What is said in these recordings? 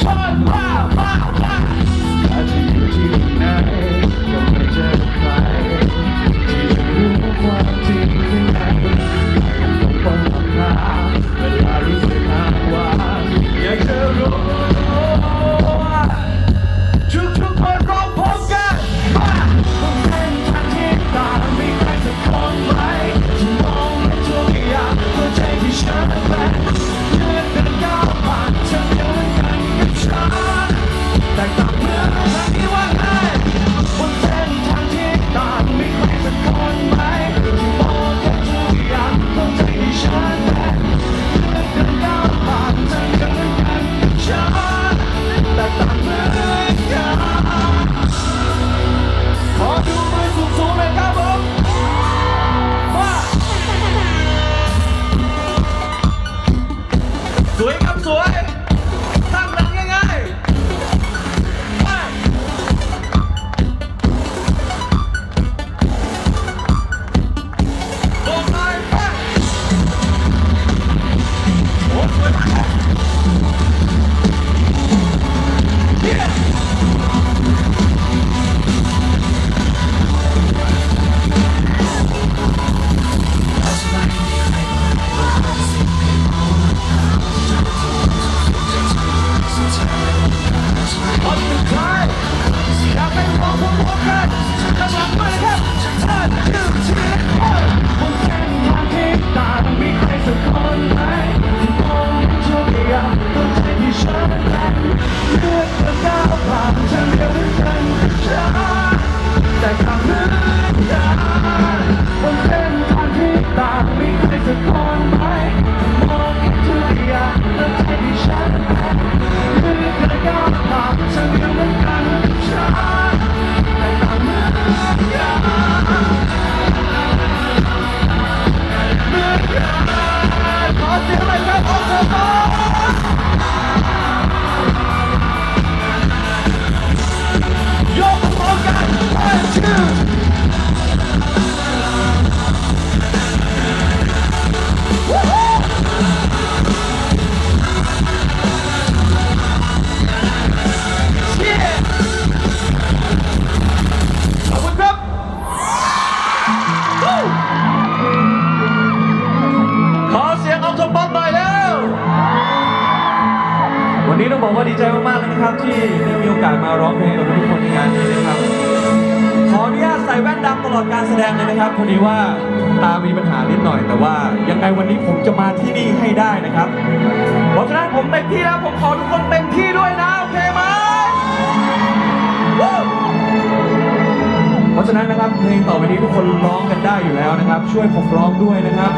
ทุกคนว้ ที่ได้มีโอกาสมาร้องเพลงกับทุกคนในงานนี้นะครับ ขออนุญาตใส่แว่นดำตลอดการแสดงเลยนะครับ พอดีว่าตามีปัญหานิดหน่อย แต่ว่ายังไงวันนี้ผมจะมาที่นี่ให้ได้นะครับ เพราะฉะนั้นผมเต็มที่แล้วผมขอทุกคนเต็มที่ด้วยนะโอเคไหมเพราะฉะนั้นนะครับเพลงต่อไปนี้ทุกคนร้องกันได้อยู่แล้วนะครับ ช่วยผมร้องด้วยนะครับ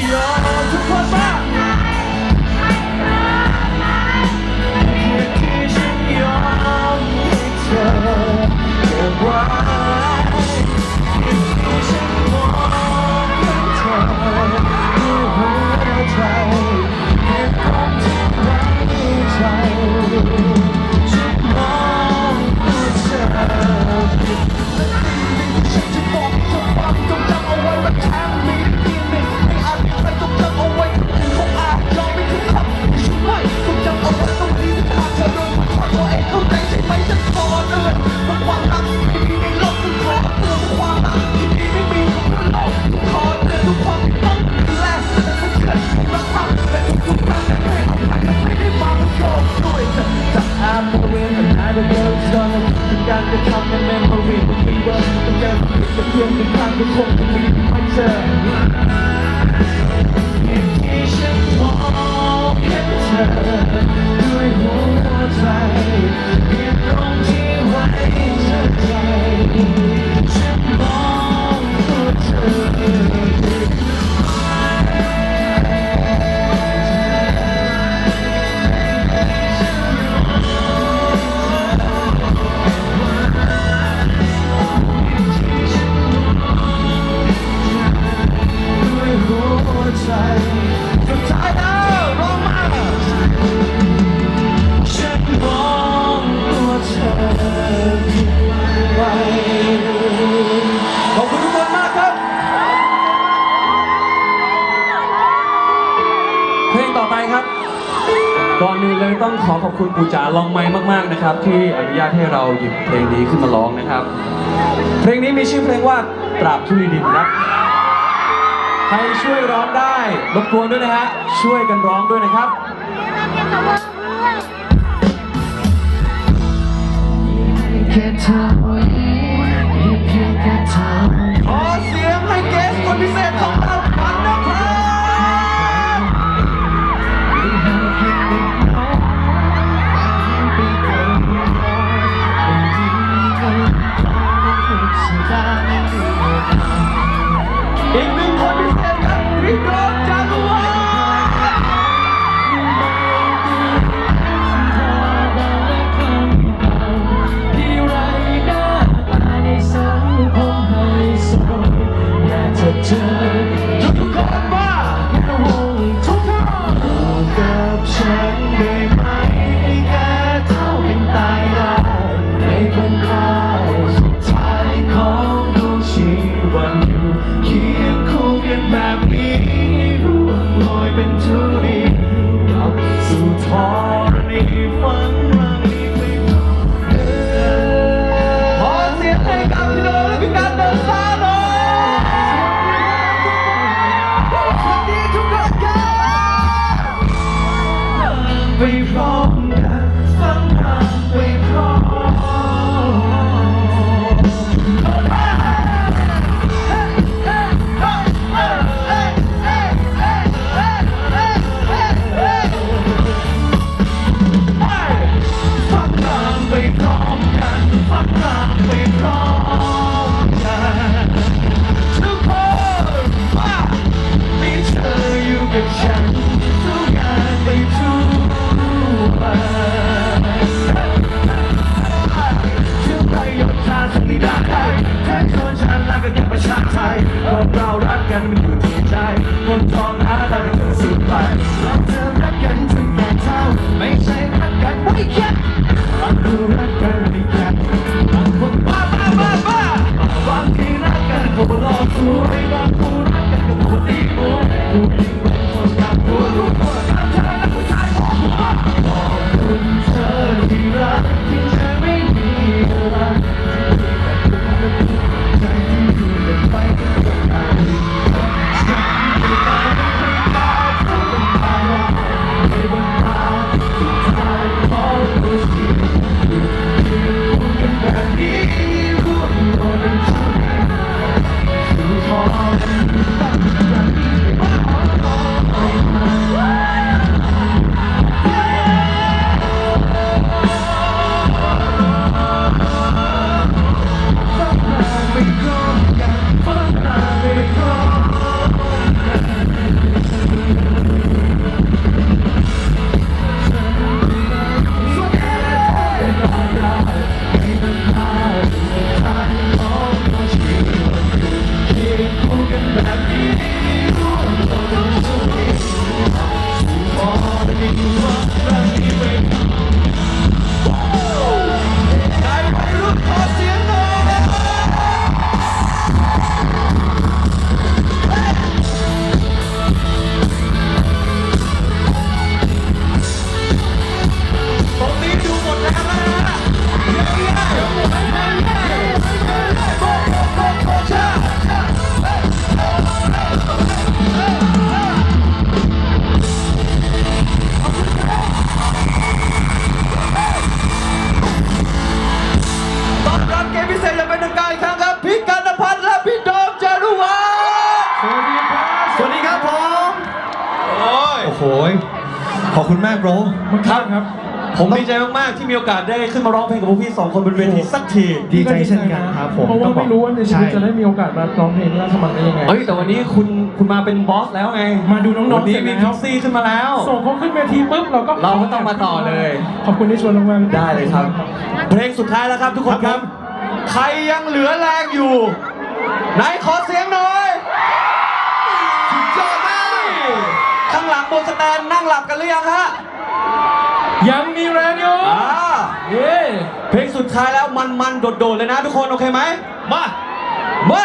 Yeah. ห้เราหยิบเพลงนี้ขึ้นมาร้องนะครับ เพลงนี้มีชื่อเพลงว่าตราบทุลีดินครับใครช่วยร้องได้รบกวนด้วยนะฮะช่วยกันร้องด้วยนะครับแค่เธอมีเพียงแค่เธอขอเสียงให้เกสคนพิเศษของเรา รครับครับ ผมดีใจมากๆที่มีโอกาสได้ขึ้นมาร้องเพลงกับพวกพี่สองคนบนเวทีสักที ดีใจเช่นกันครับผมเพราะว่าไม่รู้ว่าในชีวิตใช่จะได้มีโอกาสมาร้องเพลงราชมังได้ยังไงเฮ้ยแต่วันนี้คุณคุณมาเป็นบอสแล้วไง มาดูน้องๆวันนี้เสร็จมีแล้วพิกซี่ขึ้นมาแล้ว ส่งเขาขึ้นเวทีปุ๊บเราก็เราก็ต้องมาต่อเลย ขอบคุณที่ชวนมากๆได้เลยครับ เพลงสุดท้ายแล้วครับทุกคนครับ ใครยังเหลือแรงอยู่ไหนขอเสียงหน่อยสุดยอดมากข้างหลังบนสแตนนั่งหลับกันหรือยังฮะ ยังมีแรงอยู่อ่าเย้เพลงสุดท้ายแล้วมันๆโดดๆเลยนะทุกคน โอเคไหมมา มา